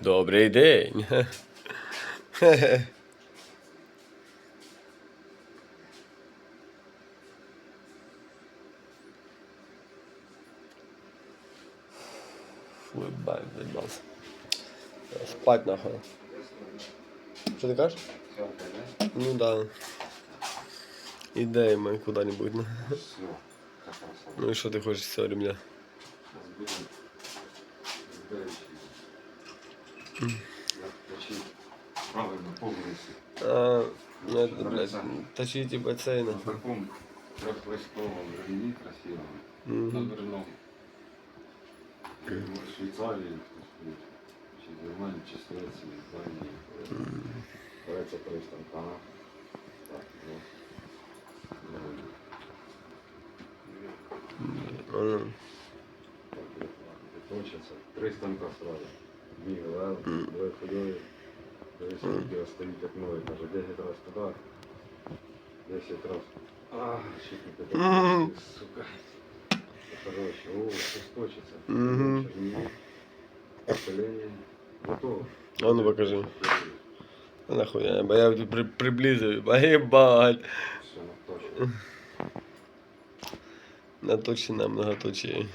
Добрий день. Фу, ебать, заебался. Спать нахуй. Что ты кажешь? Ну да. Ідеями куди-небудь. ну. Все, как раз. Ну і що ти хочеш з цього ремня? Сейчас будем разбирающий. Точить правильно по вулиці. А, ну это, блядь, точите бассейна. На такому трьохлистковому ремні красивому. Мгм. Наверно. В Швейцарії хтось ходить. Чи в Германії, чи в Швеції, так, як Точиться. Три станка сразу. Дві ГВЛ, двоє ходові. Дивись, скільки стоїть як новий. Каже, 10 раз туди. 10 раз. А, щитники Мгм. такі, сука. Короче, о, все точится. Мгм. Чернее. Поколение. Готово. А ну покажи. А нахуй, я, бо я при, приблизив, ну точно. Наточена многоточие.